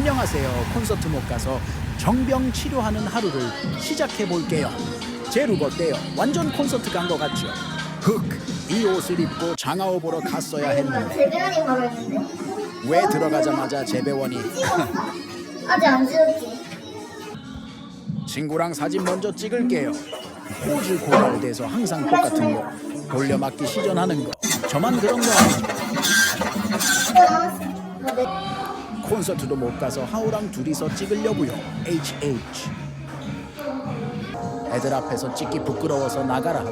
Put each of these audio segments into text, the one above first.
안녕하세요. 콘서트 못 가서 정병 치료하는 하루를 시작해 볼게요. 제 룩 어때요? 완전 콘서트 간 거 같죠? 흑! 이 옷을 입고 장아오 보러 갔어야 했는데 재배원이 말했는데 왜 들어가자마자 재배원이 아직 안 찍었지 친구랑 사진 먼저 찍을게요. 포즈 고갈돼서 항상 똑같은 거 돌려막기 시전하는 거 저만 그런 거 아니죠? 나왔어 어, 네. 콘서트도 못 가서 하우랑 둘이서 찍으려고요. HH. 애들 앞에서 찍기 부끄러워서 나가라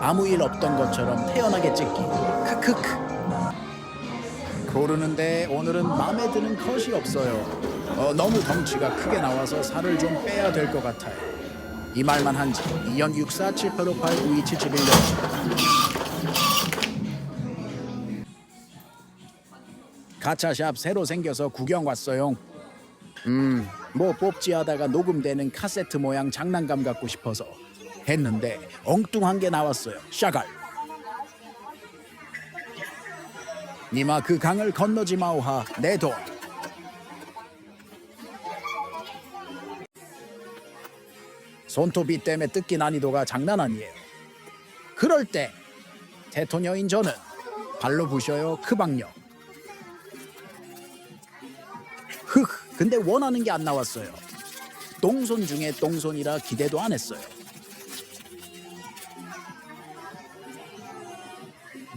아무 일 없던 것처럼 태연하게 찍기. 크크크. 고르는데 오늘은 마음에 드는 컷이 없어요. 어, 너무 덩치가 크게 나와서 살을 좀 빼야 될 것 같아요. 이 말만 한지 2연64 7858 9271년 가차샵 새로 생겨서 구경 왔어요. 음, 뭐 뽑지 하다가 녹음되는 카세트 모양 장난감 갖고 싶어서 했는데 엉뚱한 게 나왔어요. 샤갈. 니마 그 강을 건너지 마오하 내 돈. 손톱이 때문에 뜯기 난이도가 장난 아니에요. 그럴 때 대토녀인 저는 발로 부셔요 크방력. 흑 근데 원하는 게 안 나왔어요. 똥손 중에 똥손이라 기대도 안 했어요.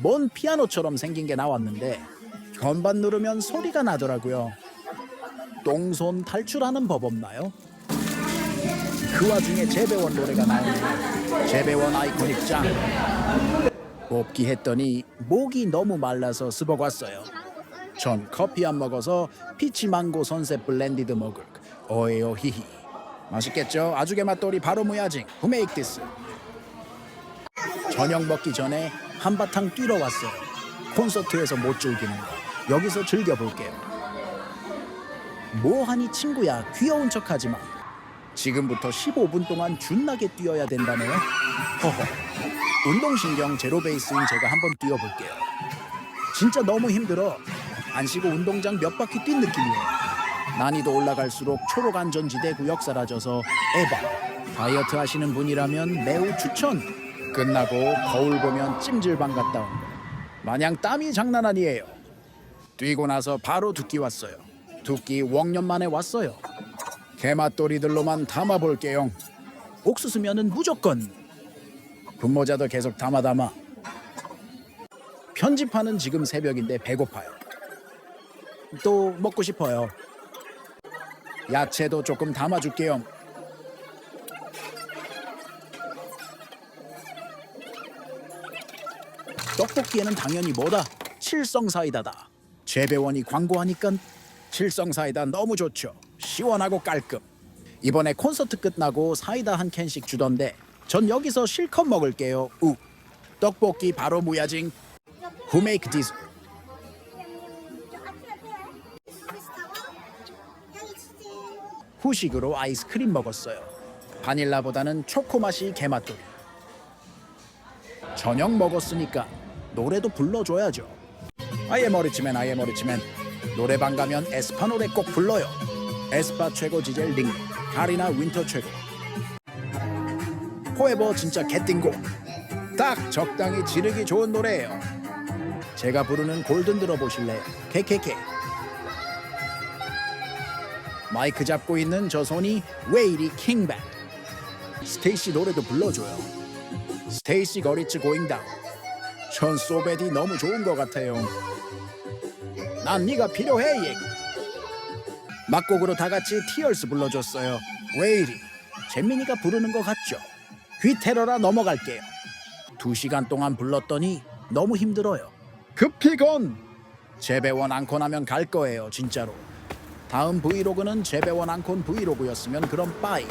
뭔 피아노처럼 생긴 게 나왔는데 건반 누르면 소리가 나더라고요. 똥손 탈출하는 법 없나요? 그 와중에 재배원 노래가 나오네요. 재배원 아이코닉 짱. 뽑기 했더니 목이 너무 말라서 왔어요 전 커피 안 먹어서 피치 망고 선셋 블렌디드 먹을 어에요 히히. 맛있겠죠? 아주게 맛돌이 바로 무야징. This? 저녁 먹기 전에 한바탕 뛰러 왔어요. 콘서트에서 못 즐기는 거. 여기서 즐겨볼게요. 뭐하니 친구야? 귀여운 척하지 마 지금부터 15분 동안 준나게 뛰어야 된다네요. 허허. 운동신경 제로 베이스인 제가 한번 뛰어볼게요. 진짜 너무 힘들어 안 쉬고 운동장 몇 바퀴 뛴 느낌이에요. 난이도 올라갈수록 초록 안전지대 구역 사라져서 에바. 다이어트 하시는 분이라면 매우 추천. 끝나고 거울 보면 찜질방 갔다 온 거. 마냥 땀이 장난 아니에요. 뛰고 나서 바로 두끼 왔어요. 두끼 웡년 만에 왔어요. 개맛돌이들로만 담아볼게요. 옥수수면은 무조건. 분모자도 계속 담아 담아. 편집하는 지금 새벽인데 배고파요. 또 먹고 싶어요. 야채도 조금 담아줄게요. 떡볶이에는 당연히 뭐다? 칠성사이다다. 재배원이 광고하니까 칠성사이다 너무 좋죠. 시원하고 깔끔. 이번에 콘서트 끝나고 사이다 한 캔씩 주던데 전 여기서 실컷 먹을게요. 우. 떡볶이 바로 무야징. Who make this? 후식으로 아이스크림 먹었어요. 바닐라보다는 초코 맛이 개맛돌이. 저녁 먹었으니까 노래도 불러줘야죠. 아예 머리치맨 아예 머리치맨 노래방 가면 에스파 노래 꼭 불러요. 에스파 최고 지젤 링 가리나 윈터 최고. 포에버 진짜 개띵고 딱 적당히 지르기 좋은 노래예요. 제가 부르는 골든 들어보실래요? 케케케. 마이크 잡고 있는 저 손이 왜 이리 킹백? 스테이시 노래도 불러줘요. 스테이시 거리츠 고잉다운. 전 소베디 너무 좋은 것 같아요. 난 네가 필요해 얘. 막곡으로 다 같이 티얼스 불러줬어요. 왜 이리? 재민이가 부르는 것 같죠? 귀테러라 넘어갈게요. 두 시간 동안 불렀더니 너무 힘들어요. 급히 건 재배원 앙콘 하면 갈 거예요 진짜로 다음 브이로그는 재배원 앙콘 브이로그였으면 그럼 빠이